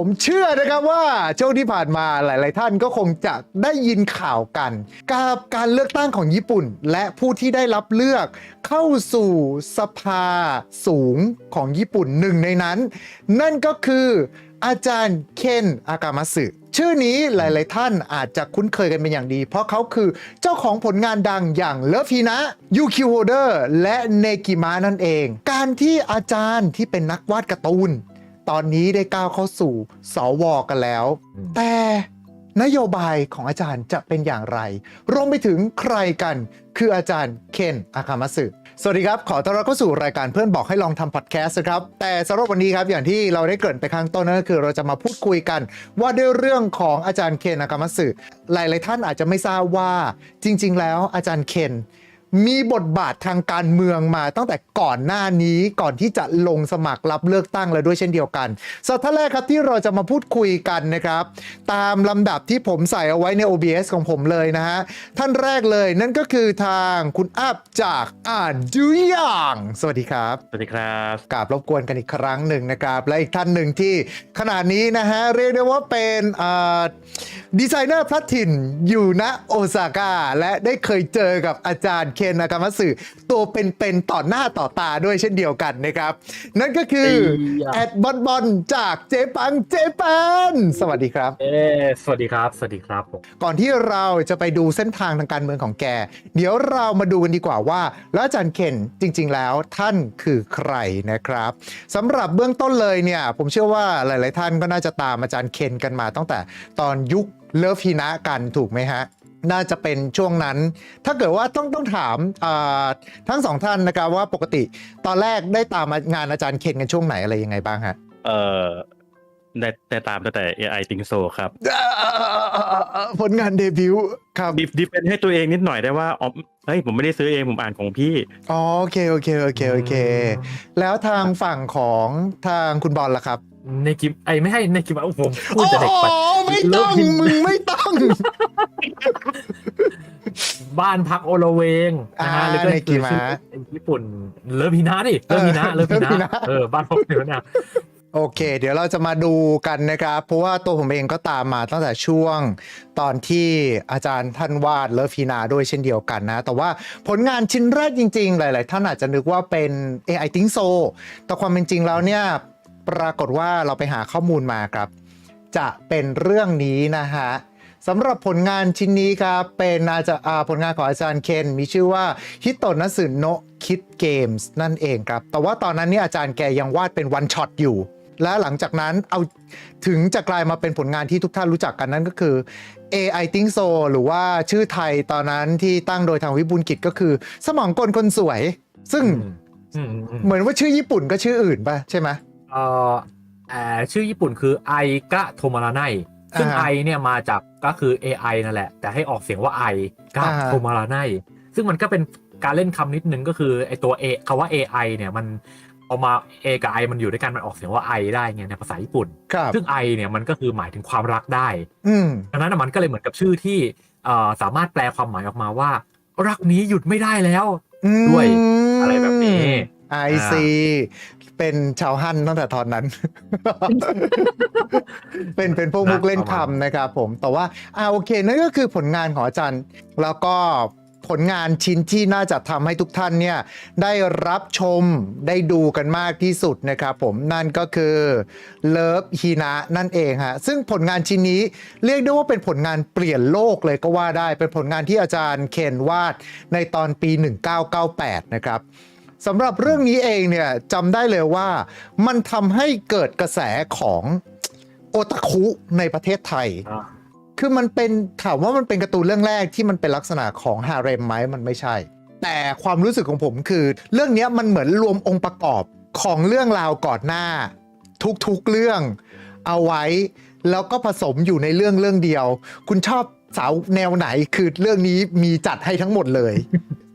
ผมเชื่อนะครับว่าช่วงที่ผ่านมาหลาย ๆ ท่านก็คงจะได้ยินข่าวกัน กับการเลือกตั้งของญี่ปุ่น และผู้ที่ได้รับเลือกเข้าสู่สภาสูงของญี่ปุ่นหนึ่งในนั้น นั่นก็คืออาจารย์เคนอากามัสึชื่อนี้หลาย ๆ ท่านอาจจะคุ้นเคยกันเป็นอย่างดี เพราะเขาคือเจ้าของผลงานดังอย่างเลิฟฮีนะยูคิโฮเดอร์และเนกิมะนั่นเอง การที่อาจารย์ที่เป็นนักวาดการ์ตูน ตอนนี้ได้ก้าวเข้าสู่สวกันแล้วอืมแต่นโยบายของอาจารย์จะเป็นอย่างไร รวมไปถึงใครกัน คืออาจารย์เคนอาคามัสึสวัสดีครับ ขอต้อนรับเข้าสู่รายการเพื่อนบอกให้ลองทำพอดแคสต์นะครับ แต่สำหรับวันนี้ครับ อย่างที่เราได้เกริ่นไปข้างต้นนั่นก็คือเราจะมาพูดคุยกัน ว่าด้วยเรื่องของอาจารย์เคนอากามัสึหลายๆท่านอาจจะไม่ทราบว่าจริง ๆ แล้วอาจารย์เคน มีบทบาททางการเมืองมาตั้งแต่ก่อนหน้านี้ก่อนที่จะลงสมัครรับเลือกตั้งแล้วด้วยเช่นเดียวกันสัปดาห์แรกครับที่เราจะมาพูดคุยกันนะครับ ตามลำดับที่ผมใส่เอาไว้ใน OBS ของผมเลยนะฮะ ท่านแรกเลยนั่นก็คือทางคุณอัพจากอ่านดูอย่าง สวัสดีครับ สวัสดีครับกราบรบกวนกันอีกครั้งหนึ่งนะครับ และอีกท่านหนึ่งที่ขนาดนี้นะฮะเรียกได้ว่าเป็นอ่าดีไซเนอร์พลัดถิ่นอยู่ณโอซาก้าและได้เคยเจอกับอาจารย์เคนนากามัสึตัวเป็นๆต่อหน้าต่อตาด้วยเช่นเดียวกันนะครับ นั่นก็คือแอดบอลบอลจากเจปังเจแปนสวัสดีครับ เอสวัสดีครับ สวัสดีครับผมก่อนที่เราจะไปดูเส้นทางทางการเมืองของแก เดี๋ยวเรามาดูกันดีกว่าว่า แล้วอาจารย์เคนจริง ๆ แล้วท่านคือใครนะครับสำหรับเบื้องต้นเลยเนี่ย ผมเชื่อว่าหลาย ๆ ท่านก็น่าจะตามอาจารย์เคนกันมาตั้งแต่ตอนยุคเลิฟฮีนะกันถูกไหมฮะ น่าจะเป็นช่วงนั้น ถ้าเกิดว่าต้องต้องถามอ่าทั้งสองท่านนะครับว่าปกติตอนแรกได้ตามงานอาจารย์เคนกันช่วงไหนอะไรยังไงบ้างฮะเอ่อได้ได้ตามตั้งแต่ AI ติงโซครับ ผลงานเดบิวต์ครับดิฟดิฟเป็นให้ตัวเองนิดหน่อยได้ว่าอ๋อเฮ้ยผมไม่ได้ซื้อเองผมอ่านของพี่อ๋อโอเคโอเคโอเคโอเค แล้วทางฝั่งของทางคุณบอลล่ะครับ ในกิมไอไม่ให้ในกิมผมพูดแต่เด็กไปโอ้ไม่ต้องเลิฟมึงไม่ต้อง บ้านพักโอโลเวงนะฮะอ่าหรือก็ในกิมะคือชื่อญี่ปุ่นเลิฟพีนาดิเลิฟพีนาเออเลิฟพีเลิฟพีนะนาเออบ้านพักเหนือเนี่ยโอเค เดี๋ยวเราจะมาดูกันนะครับ เพราะว่าตัวผมเองก็ตามมาตั้งแต่ช่วงตอนที่อาจารย์ท่านวาดเลิฟพีนาด้วยเช่นเดียวกันนะ แต่ว่าผลงานชิ้นแรกจริง ๆ หลาย ๆ ท่านอาจจะนึกว่าเป็น AI Think So แต่ความเป็นจริงแล้วเนี่ย ปรากฏว่าเราไปหาข้อมูลมาครับ จะเป็นเรื่องนี้นะฮะ สำหรับผลงานชิ้นนี้ครับเป็นอาจารย์อ่าผลงานของอาจารย์เคนมีชื่อว่าฮิโตนัสึโนะคิดเกมส์นั่นเองครับ แต่ว่าตอนนั้นเนี่ยอาจารย์แกยังวาดเป็นวันช็อตอยู่ และหลังจากนั้นเอาถึงจะกลายมาเป็นผลงานที่ทุกท่านรู้จักกันนั่นก็คือ AI Think So หรือว่าชื่อไทยตอนนั้นที่ตั้งโดยทางวิบูลย์กิจก็คือ สมองกลคนสวย ซึ่งอืมอืมเหมือนว่าชื่อญี่ปุ่นก็ชื่ออื่นป่ะใช่ไหมเอ่อเอ่อชื่อญี่ปุ่นคือไอกะโทมาราไน ซึ่งอ่าไอเนี่ยมาจากก็คือ AI นั่นแหละ แต่ให้ออกเสียงว่าไอกะอ่าโทมาราไนซึ่งมันก็เป็นการเล่นคำนิดนึงก็คือไอตัว A คำว่า AI เนี่ยมันเอามา A กับ I มันอยู่ด้วยกันมันออกเสียงว่า I ได้ไงในภาษาญี่ปุ่นครับซึ่ง I เนี่ยมันก็คือหมายถึงความรักได้อืมดังนั้นนะมันก็เลยเหมือนกับชื่อที่เอ่อสามารถแปลความหมายออกมาว่า รักนี้หยุดไม่ได้แล้ว ด้วยอะไรแบบนี้ ไอซีเป็นชาวฮั่นตั้งแต่ตอนนั้น เป็นเป็นพวกมุกเล่นคำนะครับผม แต่ว่าอ่าโอเค นั่นก็คือผลงานของอาจารย์ แล้วก็ผลงานชิ้นที่น่าจะทำให้ทุกท่านเนี่ย ได้รับชมได้ดูกันมากที่สุดนะครับผมนั่นก็คือเลิฟฮีนะนั่นเองฮะซึ่งผลงานชิ้นนี้เรียกได้ว่าเป็นผลงานเปลี่ยนโลกเลยก็ว่าได้เป็นผลงานที่อาจารย์เคนวาดในตอนปี 1998 นะครับ สำหรับเรื่องนี้เองเนี่ยจำได้เลยว่า มันทำให้เกิดกระแสของโอตาคุในประเทศไทย คือมันเป็นถามว่ามันเป็นการ์ตูนเรื่องแรกที่มันเป็นลักษณะของฮาเร็มไหมมันไม่ใช่ แต่ความรู้สึกของผมคือ เรื่องเนี้ยมันเหมือนรวมองค์ประกอบของเรื่องราวก่อนหน้า ทุกๆเรื่องเอาไว้ แล้วก็ผสมอยู่ในเรื่องเรื่องเดียว คุณชอบสาวแนวไหนคือเรื่องนี้มีจัดให้ทั้งหมดเลย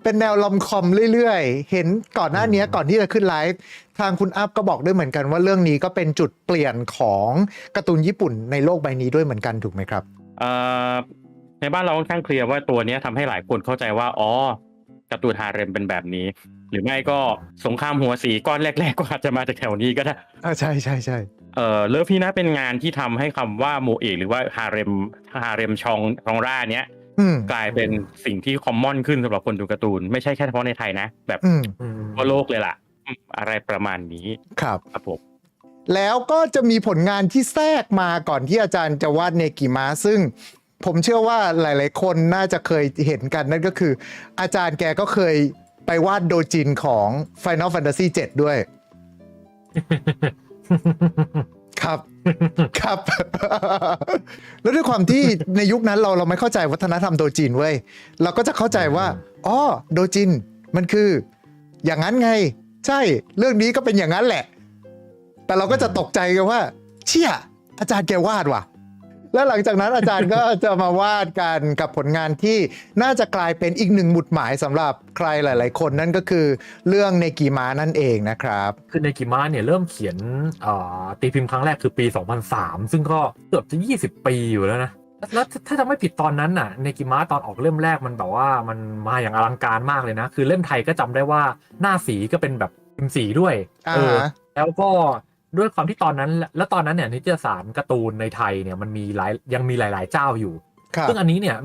เป็นแนวลอมคอมเรื่อยๆ เห็นก่อนหน้านี้ก่อนที่จะขึ้นไลฟ์ทางคุณอัพก็บอกด้วยเหมือนกันว่าเรื่องนี้ก็เป็นจุดเปลี่ยนของการ์ตูนญี่ปุ่นในโลกใบนี้ด้วยเหมือนกันถูกไหมครับเอ่อในบ้านเราค่อนข้างเคลียร์ว่าตัวเนี้ยทำให้หลายคนเข้าใจว่าอ๋อการ์ตูนฮาเร็มเป็นแบบนี้ หรือไม่ก็สงครามหัวสีก้อนแรก ๆ ก็อาจจะมาจากแถวนี้ก็ได้อ่าใช่ใช่ใช่เอ่อเลิฟพีนะเป็นงานที่ทำให้คำว่าโมเอกหรือว่าฮาเร็มฮาเร็มชองชองร่าเนี้ยอืม กลายเป็นสิ่งที่คอมมอนขึ้นสำหรับคนดูการ์ตูน ไม่ใช่แค่เฉพาะในไทยนะ แบบอืมอืมทั่วโลกเลยล่ะอืมอะไรประมาณนี้ครับครับผมแล้วก็จะมีผลงานที่แทรกมาก่อนที่อาจารย์จะวาดเนกิมะซึ่งผมเชื่อว่าหลาย ๆ คนน่าจะเคยเห็นกันนั่นก็คือ อาจารย์แกก็เคยไปวาดโดจินของ Final Fantasy 7 ด้วย ครับ ครับ แล้วด้วยความที่ในยุคนั้นเราเราไม่เข้าใจวัฒนธรรมโดจินเว้ย เราก็จะเข้าใจว่าอ๋อโดจินมันคือ อย่างนั้นไง ใช่ เรื่องนี้ก็เป็นอย่างนั้นแหละ แต่เราก็จะตกใจกันว่า เชี่ยอาจารย์แกวาดว่ะ แล้วหลังจากนั้นอาจารย์ก็จะมาวาดกันกับผลงานที่น่าจะกลายเป็นอีกหนึ่งหมุดหมายสำหรับใครหลาย ๆ คนนั่นก็คือเรื่องเนกิมานั่นเองนะครับ คือในกิมะเนี่ยเริ่มเขียนเอ่อตีพิมพ์ครั้งแรกคือปี 2003 ซึ่งก็เกือบจะ 20 ปีอยู่แล้วนะแล้วถ้าถ้าจะไม่ผิดตอนนั้นน่ะในกิมะตอนออกเล่มแรกมันแบบว่ามันมาอย่างอลังการมากเลยนะ คือเล่มไทยก็จำได้ว่าหน้าสีก็เป็นแบบพิมพ์สีด้วยอ่าเออฮะแล้วก็ ด้วยความที่ตอนนั้น แล้วตอนนั้นเนี่ยนิตยสารการ์ตูนในไทยเนี่ยมันมีหลายยังมีหลาย ๆ เจ้าอยู่ครับซึ่งอันนี้เนี่ย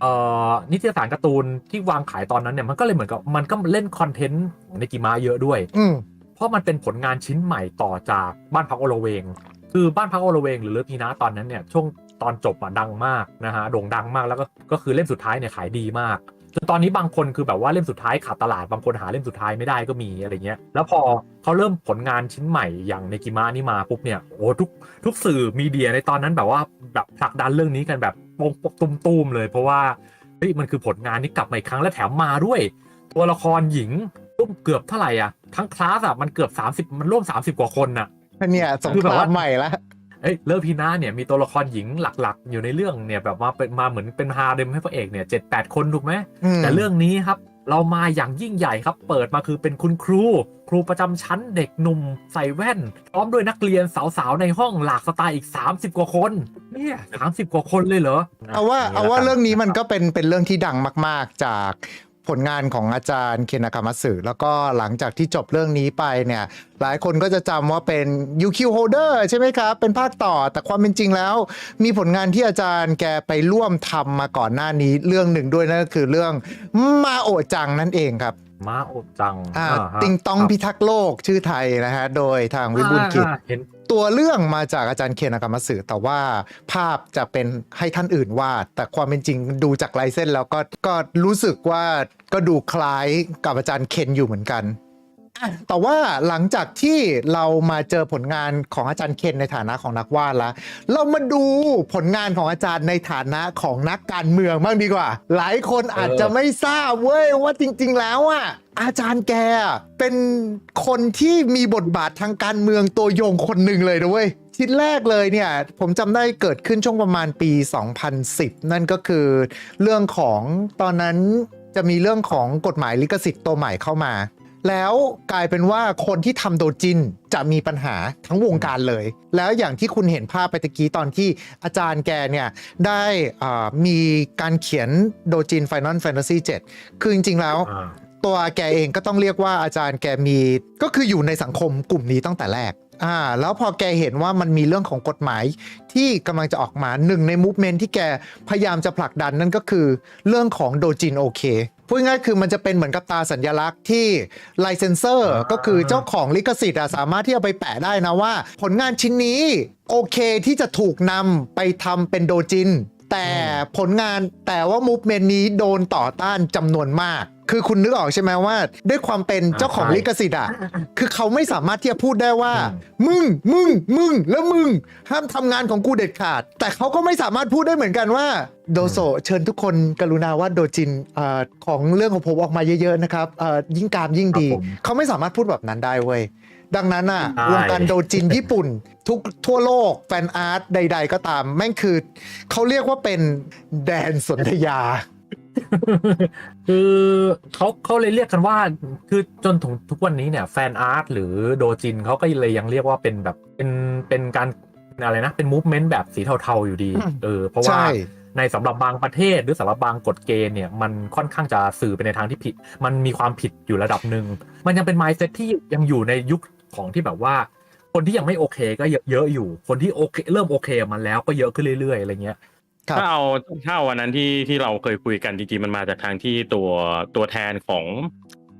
เอ่อนิตยสารการ์ตูนที่วางขายตอนนั้นเนี่ยมันก็เลยเหมือนกับมันก็เล่นคอนเทนต์ของในกิมะเยอะด้วยอืมเพราะมันเป็นผลงานชิ้นใหม่ต่อจากบ้านพักโอละเวง คือบ้านพักโอละเวงหรือเลิฟพีนะตอนนั้นเนี่ยช่วงตอนจบอะดังมากนะฮะโด่งดังมากแล้วก็ก็คือเล่มสุดท้ายเนี่ยขายดีมาก จนตอนนี้บางคนคือแบบว่าเล่มสุดท้ายขาดตลาดบางคนหาเล่มสุดท้ายไม่ได้ก็มีอะไรเงี้ย แล้วพอเขาเริ่มผลงานชิ้นใหม่อย่างในกิมะนี่มาปุ๊บเนี่ยโอ้ทุกทุกสื่อมีเดียในตอนนั้นแบบว่าแบบผลักดันเรื่องนี้กันแบบโปงปกตุ้มๆเลย เพราะว่าเฮ้ยมันคือผลงานที่กลับมาอีกครั้งและแถมมาด้วย ตัวละครหญิงร่วมเกือบเท่าไหร่อะทั้งคลาสอะมันเกือบ 30 มันร่วม 30 กว่าคนน่ะเนี่ยสงคือคแบบรามว่าใหม่ละ เอ้ยเลิฟพีนาเนี่ยมีตัวละครหญิงหลักๆ อยู่ในเรื่องเนี่ยแบบมาเป็นมาเหมือนเป็นฮาเดมให้พระเอกเนี่ยเจ็ดแปดคนถูกไหมอืมแต่เรื่องนี้ครับเรามาอย่างยิ่งใหญ่ครับ เปิดมาคือเป็นคุณครู ครูประจำชั้นเด็กหนุ่มใส่แว่น พร้อมด้วยนักเรียนสาวๆ ในห้องหลากสไตล์อีก 30 กว่าคนเนี่ยสามสิบกว่าคนเลยเหรอ เอาว่าย่เอาว่าละกัเรื่องนี้มันก็เป็นเป็นเรื่องที่ดังมาก ๆ จาก ผลงานของอาจารย์เคนากามัสึแล้วก็หลังจากที่จบเรื่องนี้ไปเนี่ยหลายคนก็จะจำว่าเป็น UQ Holder ใช่ไหมครับ เป็นภาคต่อแต่ความเป็นจริงแล้ว มีผลงานที่อาจารย์แกไปร่วมทำมาก่อนหน้านี้เรื่องหนึ่งด้วยนั่นก็คือเรื่องมาโอะจังนั่นเองครับมาโอบจัง อ่าอ่าฮะติงตองครับพิทักษ์โลกชื่อไทยนะฮะ โดยทางวิบูลย์กิจอ่าเห็น ตัวเรื่องมาจากอาจารย์เคนากามสึแต่ว่าภาพจะเป็นให้ท่านอื่นวาด แต่ความเป็นจริงดูจากลายเส้นแล้วก็ก็รู้สึกว่าก็ดูคล้ายกับอาจารย์เคนอยู่เหมือนกัน แต่ว่าหลังจากที่เรามาเจอผลงานของอาจารย์เคนในฐานะของนักวาดแล้วเรามาดูผลงานของอาจารย์ในฐานะของนักการเมืองบ้างดีกว่า หลายคนอาจจะไม่ทราบเว้ยว่าจริง ๆ แล้วอะอาจารย์แกเป็นคนที่มีบทบาททางการเมืองตัวยงคนหนึ่งเลยนะเว้ยชิ้นแรกเลยเนี่ย ผมจำได้เกิดขึ้นช่วงประมาณปี 2010 นั่นก็คือเรื่องของตอนนั้นจะมีเรื่องของกฎหมายลิขสิทธิ์ตัวใหม่เข้ามา แล้วกลายเป็นว่าคนที่ทำโดจินจะมีปัญหาทั้งวงการเลย แล้วอย่างที่คุณเห็นภาพไปตะกี้ตอนที่อาจารย์แกเนี่ย ได้อ่ามีการเขียนโดจิน Final Fantasy 7 คือจริง ๆ แล้วอ่าตัวแกเองก็ต้องเรียกว่าอาจารย์แกมีก็คืออยู่ในสังคมกลุ่มนี้ตั้งแต่แรกอ่าแล้วพอแกเห็นว่ามันมีเรื่องของกฎหมายที่กำลังจะออกมาหนึ่งในมูฟเมนที่แกพยายามจะผลักดันนั่นก็คือเรื่องของโดจินโอเค พูดง่ายๆคือมันจะเป็นเหมือนกับตาสัญลักษณ์ที่ไลเซนเซอร์อ่าก็คือเจ้าของลิขสิทธิ์อะสามารถที่จะไปแปะได้นะว่า ผลงานชิ้นนี้โอเคที่จะถูกนำไปทำเป็นโดจิน แต่ผลงานแต่ว่ามูฟเมนต์นี้โดนต่อต้านจำนวนมาก คือคุณนึกออกใช่ไหมว่า ด้วยความเป็นเจ้าของใช่ลิขสิทธิ์อะคือเขาไม่สามารถที่จะพูดได้ว่าอืมมึง มึง มึง แล้วมึง ห้ามทำงานของกูเด็ดขาด แต่เขาก็ไม่สามารถพูดได้เหมือนกันว่าโดโซเชิญทุกคนกรุณาวาดโดจินเอ่อของเรื่องของผมออกมาเยอะๆนะครับเอ่อยิ่งกามยิ่งดีครับผมเขาไม่สามารถพูดแบบนั้นได้เว้ยดังนั้นอะใช่วงการโดจินญี่ปุ่น ทุกทั่วโลกแฟนอาร์ตใด ๆ ก็ตาม แม่งคือ เขาเรียกว่าเป็นแดนสนธยา คือเขาเขาเลยเรียกกันว่า คือจนถึงทุกวันนี้เนี่ยแฟนอาร์ตหรือโดจินเขาก็เลยยังเรียกว่าเป็นแบบเป็นเป็นการอะไรนะ เป็นมูฟเมนต์แบบสีเทาๆอยู่ดีอืมเออเพราะว่าใช่ในสำหรับบางประเทศหรือสำหรับบางกฎเกณฑ์เนี่ยมันค่อนข้างจะสื่อไปในทางที่ผิด มันมีความผิดอยู่ระดับหนึ่ง มันยังเป็น mindset ที่ยังอยู่ในยุคของที่แบบว่า คนที่ยังไม่โอเคก็เยอะเยอะอยู่ คนที่โอเค เริ่มโอเคกับมันแล้วก็เยอะขึ้นเรื่อยๆอะไรเงี้ยครับถ้าเอาถ้าเอาวันนั้นที่ที่เราเคยคุยกันจริงๆมันมาจากทางที่ตัวตัวแทนของ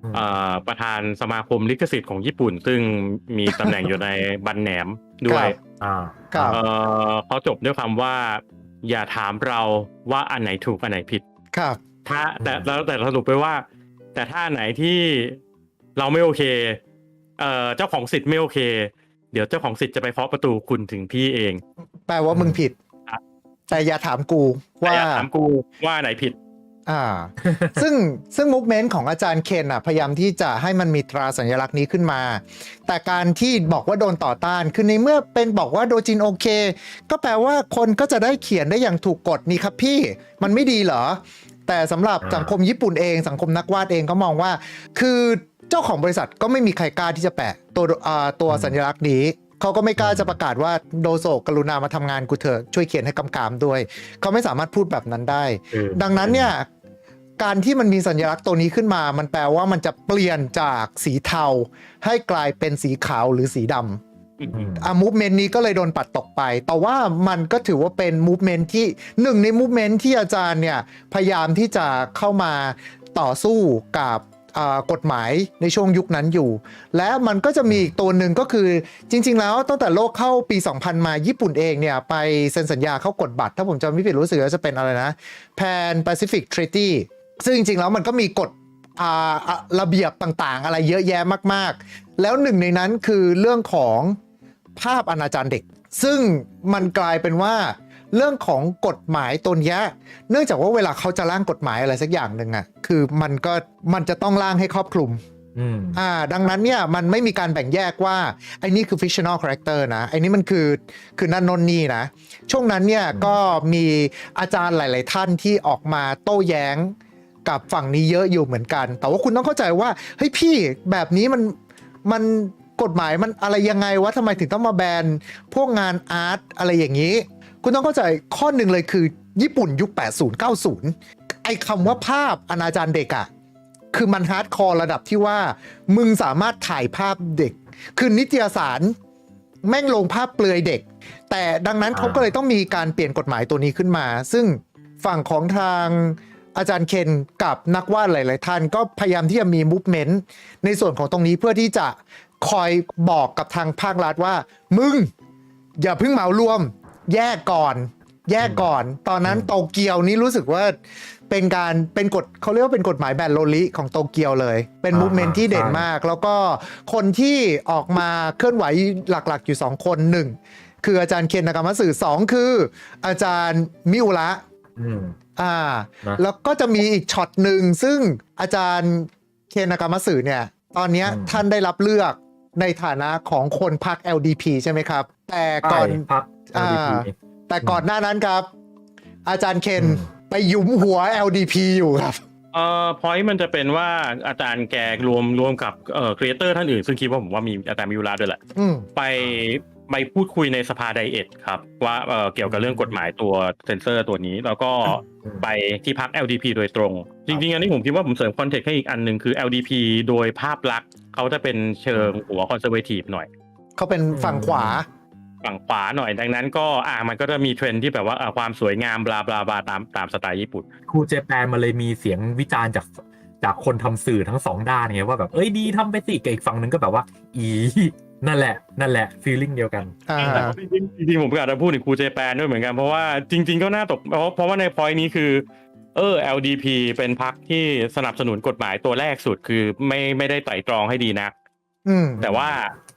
อืมเอ่อประธานสมาคมลิขสิทธิ์ของญี่ปุ่น ซึ่งมีตำแหน่งอยู่ในบันแหนมด้วยอ่าครับเอ่อเขาจบด้วยคำว่า อย่าถามเราว่าอันไหนถูกอันไหนผิด ครับ ถ้าแต่แล้วแต่สรุปไปว่า แต่ถ้าอันไหนที่เราไม่โอเคเอ่อเจ้าของสิทธิ์ไม่โอเค เดี๋ยวเจ้าของสิทธิ์จะไปเคาะประตูคุณถึงพี่เอง แปลว่ามึงผิดครับแต่อย่าถามกูแต่ว่าอย่าถามกูว่าอันไหนผิด อ่า ซึ่งซึ่งมูฟเมนต์ของอาจารย์เคนอะ พยายามที่จะให้มันมีตราสัญลักษณ์นี้ขึ้นมา แต่การที่บอกว่าโดนต่อต้าน คือในเมื่อเป็นบอกว่าโดจินโอเค ก็แปลว่าคนก็จะได้เขียนได้อย่างถูกกฎนี่ครับพี่ มันไม่ดีเหรอ แต่สำหรับอ่าสังคมญี่ปุ่นเอง สังคมนักวาดเองก็มองว่า คือ เจ้าของบริษัทก็ไม่มีใครกล้าที่จะแปะตัวอ่าตัวสัญลักษณ์นี้เขาก็ไม่กล้าจะประกาศว่าโดโซกรุณามาทำงานกูเถอะช่วยเขียนให้กำกามด้วยเขาไม่สามารถพูดแบบนั้นได้เออดังนั้นเนี่ยการที่มันมีสัญลักษณ์ตัวนี้ขึ้นมา มันแปลว่ามันจะเปลี่ยนจากสีเทา ให้กลายเป็นสีขาวหรือสีดำอืมอะมูฟเมนต์นี้ก็เลยโดนปัดตกไป แต่ว่ามันก็ถือว่าเป็นมูฟเมนต์ที่หนึ่งในมูฟเมนต์ที่อาจารย์เนี่ย พยายามที่จะเข้ามาต่อสู้กับอ่า กฎหมายในช่วงยุคนั้นอยู่ และมันก็จะมีอีกตัวหนึ่งก็คือจริง ๆ แล้วตั้งแต่โลกเข้าปี 2000 มาญี่ปุ่นเองเนี่ย ไปเซ็นสัญญาเข้ากฎบัตร ถ้าผมจำไม่ผิดรู้สึกว่าจะเป็นอะไรนะ Pan Pacific Treaty ซึ่งจริง ๆ แล้วมันก็มีกฎระเบียบต่างๆ อะไรเยอะแยะมากๆ แล้วหนึ่งในนั้นคือเรื่องของภาพอนาจารเด็ก ซึ่งมันกลายเป็นว่า เรื่องของกฎหมายตัวเนี้ยเนื่องจากว่าเวลาเขาจะร่างกฎหมายอะไรสักอย่างหนึ่งอะคือมันก็มันจะต้องร่างให้ครอบคลุมอืมอ่าดังนั้นเนี่ยมันไม่มีการแบ่งแยกว่าไอ้นี่คือ fictional character นะไอ้นี่มันคือคือนั่นนนนี่นะ ช่วงนั้นเนี่ยอืมก็มีอาจารย์หลาย ๆ ท่านที่ออกมาโต้แย้งกับฝั่งนี้เยอะอยู่เหมือนกัน แต่ว่าคุณต้องเข้าใจว่าเฮ้ยพี่แบบนี้มันมันกฎหมายมันอะไรยังไงวะทำไมถึงต้องมาแบนพวกงานอาร์ตอะไรอย่างนี้ คุณต้องเข้าใจข้อหนึ่งเลยคือ ญี่ปุ่นยุค 80 90 ไอ้คำว่าภาพอนาจารเด็กอะคือมันฮาร์ดคอร์ระดับที่ว่า มึงสามารถถ่ายภาพเด็ก คือนิตยสารแม่งลงภาพเปลือยเด็ก แต่ดังนั้นเขาก็เลยต้องมีการเปลี่ยนกฎหมายตัวนี้ขึ้นมา ซึ่งฝั่งของทางอาจารย์เคนกับนักวาดหลาย ๆ ท่านก็พยายามที่จะมีมูฟเมนต์ในส่วนของตรงนี้เพื่อที่จะคอยบอกกับทางภาครัฐว่า มึง อย่าเพิ่งเหมารวม แยกก่อน แยกก่อน ตอนนั้นอืมโตเกียวนี่รู้สึกว่าเป็นการเป็นกฎเขาเรียกว่าเป็นกฎหมายแบนโลลิของโตเกียวเลย เป็นมูฟเมนต์ที่เด่นมาก แล้วก็คนที่ออกมาเคลื่อนไหวหลักๆ อยู่ 2 คนหนึ่งคืออาจารย์เคนนากามัตสึสองคือ อาจารย์มิอุระอืมอ่านะแล้วก็จะมีอีกช็อตหนึ่งซึ่งอาจารย์เคนนากามัตสึเนี่ย ตอนเนี้ยอืมท่านได้รับเลือกในฐานะของคนพรรค LDP ใช่ไหมครับ แต่ก่อนใช่พัก อ่า LDP แต่ก่อนหน้านั้นครับ อาจารย์เคนอืมไปหยุมหัว LDP อยู่ครับ เอ่อพอยต์มันจะเป็นว่าอาจารย์แกรวมรวมกับเอ่อครีเอเตอร์ท่านอื่น ซึ่งคิดว่าผมว่ามีอาจารย์มิวราด้วยแหละ อืม ไปไปพูดคุยในสภาไดเอทครับ ว่าเอ่อเกี่ยวกับเรื่องกฎหมายตัวเซนเซอร์ตัวนี้ แล้วก็อืมไปที่พัก LDP โดยตรง จริงๆ อันนี้ผมคิดว่าผมเสริมคอนเทกต์ให้อีกอันหนึ่งคือ LDP โดยภาพลักษณ์เขาจะเป็นเชิงหัวคอนเซอร์เวทีฟหน่อย เขาเป็นฝั่งขวา ฝั่งขวาหน่อยดังนั้นก็อ่ามันก็จะมีเทรนด์ที่แบบว่าอ่าความสวยงามบลาบลาบลาตามตามสไตล์ญี่ปุ่นครูเจแปนมาเลยมีเสียงวิจารณ์จากจากคนทำสื่อทั้งสองด้านไงว่าแบบเอ้ยดีทำไปสิกับอีกฝั่งหนึ่งก็แบบว่า อีนั่นแหละ นั่นแหละฟีลลิ่งเดียวกันอ่าจริงๆจริงๆผมก็อาจจะพูดถึงครูเจแปนด้วยเหมือนกันเพราะว่าจริง ๆ ก็น่าตกเพราะเพราะว่าในพอยต์นี้คือ เออ LDP เป็นพรรคที่สนับสนุนกฎหมายตัวแรกสุดคือไม่ไม่ได้ไต่ตรองให้ดีนักอืมแต่ว่า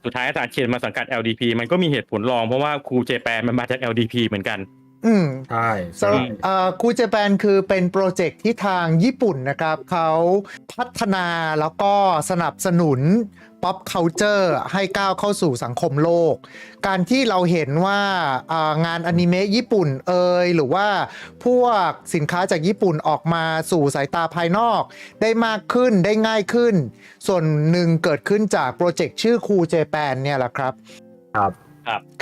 สุดท้ายอาจารย์เคนมาสังกัด LDP มันก็มีเหตุผลรองเพราะว่าครูเจแปนมันมาจาก LDP เหมือนกัน อืมใช่สำหรับเอ่อคูเจแปนคือเป็นโปรเจกต์ที่ทางญี่ปุ่นนะครับเขาพัฒนาแล้วก็สนับสนุน pop culture ให้ก้าวเข้าสู่สังคมโลก การที่เราเห็นว่าอ่างานอนิเมะญี่ปุ่นเอยหรือว่าพวกสินค้าจากญี่ปุ่นออกมาสู่สายตาภายนอก ได้มากขึ้นได้ง่ายขึ้น ส่วนหนึ่งเกิดขึ้นจากโปรเจกต์ชื่อคูเจแปนเนี่ยแหละครับ ครับ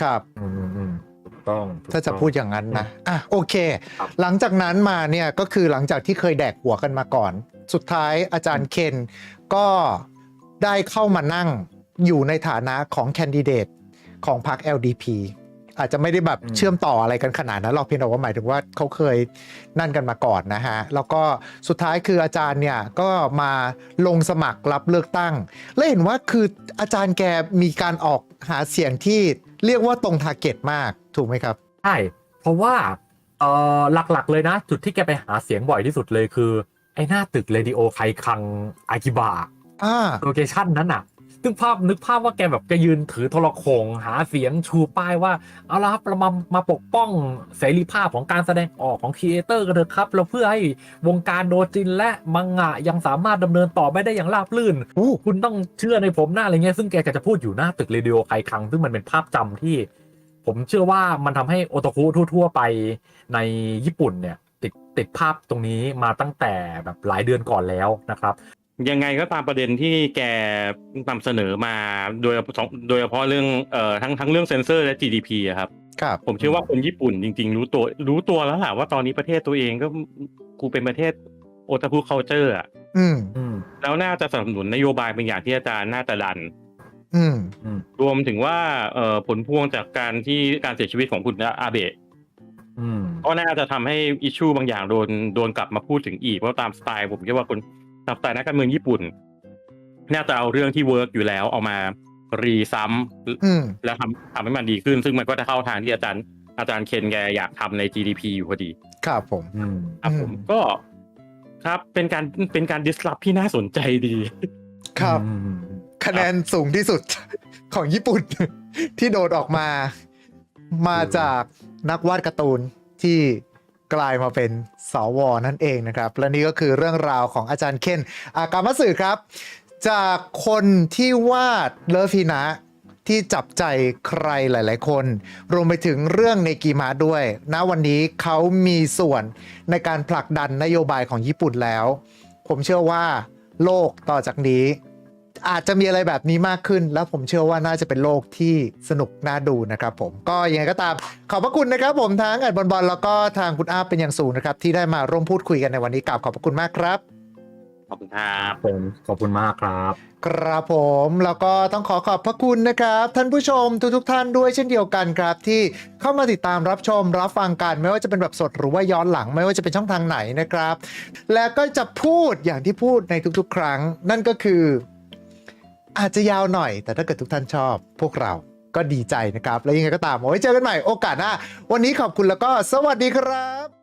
ครับอืมอืมอืมถูก ต้องถูกถ้าจะต้องพูดอย่างนั้นนะอะโอเคครับหลังจากนั้นมาเนี่ยก็คือหลังจากที่เคยแดกหัวกันมาก่อน สุดท้ายอาจารย์เคนก็ได้เข้ามานั่งอยู่ในฐานะของแคนดิเดตของพรรค LDP อาจจะไม่ได้แบบอืมเชื่อมต่ออะไรกันขนาดนั้นหรอกเพียงแต่ว่าหมายถึงว่าเขาเคยนั่นกันมาก่อนนะฮะ แล้วก็สุดท้ายคืออาจารย์เนี่ยก็มาลงสมัครรับเลือกตั้ง และเห็นว่าคืออาจารย์แกมีการออกหาเสียงที่เรียกว่าตรงทาร์เก็ตมาก ถูกไหมครับ ใช่ เพราะว่าเอ่อหลักๆเลยนะ จุดที่แกไปหาเสียงบ่อยที่สุดเลยคือ ไอ้หน้าตึกเรดิโอไคคังอากิบะอ่าโลเคชั่นนั้นน่ะนึกภาพนึกภาพว่าแกแบบแกยืนถือโทรโขงหาเสียงชูป้ายว่า เอาละครับเรามามาปกป้องเสรีภาพของการแสดงออกของครีเอเตอร์กันเถอะครับ เราเพื่อให้วงการโดจินและมังงะยังสามารถดำเนินต่อไปได้อย่างราบรื่นอู้คุณต้องเชื่อในผมหน้าอะไรเงี้ยซึ่งแกก็จะพูดอยู่หน้าตึกเรดิโอไคคัง ซึ่งมันเป็นภาพจำที่ ผมเชื่อว่ามันทำให้โอตาคุทั่ว ๆ ไปในญี่ปุ่นเนี่ย ติดติดภาพตรงนี้มาตั้งแต่แบบหลายเดือนก่อนแล้วนะครับ ยังไงก็ตามประเด็นที่แกนำเสนอมาโดยโดยเฉพาะเรื่องเอ่อทั้งทั้งเรื่องเซนเซอร์และ GDP อะครับครับผมเชื่อว่าคนญี่ปุ่นจริง ๆ รู้ตัวรู้ตัวแล้วแหละว่าตอนนี้ประเทศตัวเองก็กูเป็นประเทศโอตาคุเคาเจอร์อะอืมอืมแล้วน่าจะสนับสนุนนโยบายเป็นอย่างที่อาจารย์น่าจะดัน อืมอืมรวมถึงว่าเอ่อผลพวงจากการที่การเสียชีวิตของคุณอาเบะอืมก็น่าจะทำให้อิชชูบางอย่างโดนโดนกลับมาพูดถึงอีก เพราะตามสไตล์ผมคิดว่าคนตามสไตล์นักการเมืองญี่ปุ่น น่าจะเอาเรื่องที่เวิร์กอยู่แล้วเอามารีซ้ำอืมแล้วทำทำให้มันดีขึ้น ซึ่งมันก็จะเข้าทางที่อาจารย์อาจารย์เคนแกอยากทำใน GDP อยู่พอดี ครับผมอืมครับผมอืมก็ครับเป็นการเป็นการดิสลอฟที่น่าสนใจดี ครับอืม คะแนนสูงที่สุดของญี่ปุ่น ที่โดดออกมา มาจากนักวาดการ์ตูนที่กลายมาเป็นสวนั่นเองนะครับ และนี่ก็คือเรื่องราวของอาจารย์เคนอากามาสึครับ จากคนที่วาดเลิฟีนะที่จับใจใครหลาย ๆ คน รวมไปถึงเรื่องในกีมาด้วย ณวันนี้เขามีส่วนในการผลักดันนโยบายของญี่ปุ่นแล้ว ผมเชื่อว่าโลกต่อจากนี้ อาจจะมีอะไรแบบนี้มากขึ้น แล้วผมเชื่อว่าน่าจะเป็นโลกที่สนุกน่าดูนะครับผมก็ยังไงก็ตาม ขอบพระคุณนะครับผมทั้งอัดบอลบอลแล้วก็ทางคุณอาเป็นอย่างสูงนะครับที่ได้มาร่วมพูดคุยกันในวันนี้กราบขอบพระคุณมากครับขอบคุณครับผมขอบคุณมากครับ ครับผมแล้วก็ต้องขอขอบพระคุณนะครับ ท่านผู้ชมทุกๆทท่านด้วยเช่นเดียวกันครับ ที่เข้ามาติดตามรับชมรับฟังกันไม่ว่าจะเป็นแบบสดหรือว่าย้อนหลัง ไม่ว่าจะเป็นช่องทางไหนนะครับ แล้วก็จะพูดอย่างที่พูดในทุกๆ ครั้ง นั่นก็คือ อาจจะยาวหน่อย แต่ถ้าเกิดทุกท่านชอบพวกเราก็ดีใจนะครับ แล้วยังไงก็ตามเอาไว้เจอกันใหม่โอกาสหน้า วันนี้ขอบคุณแล้วก็สวัสดีครับ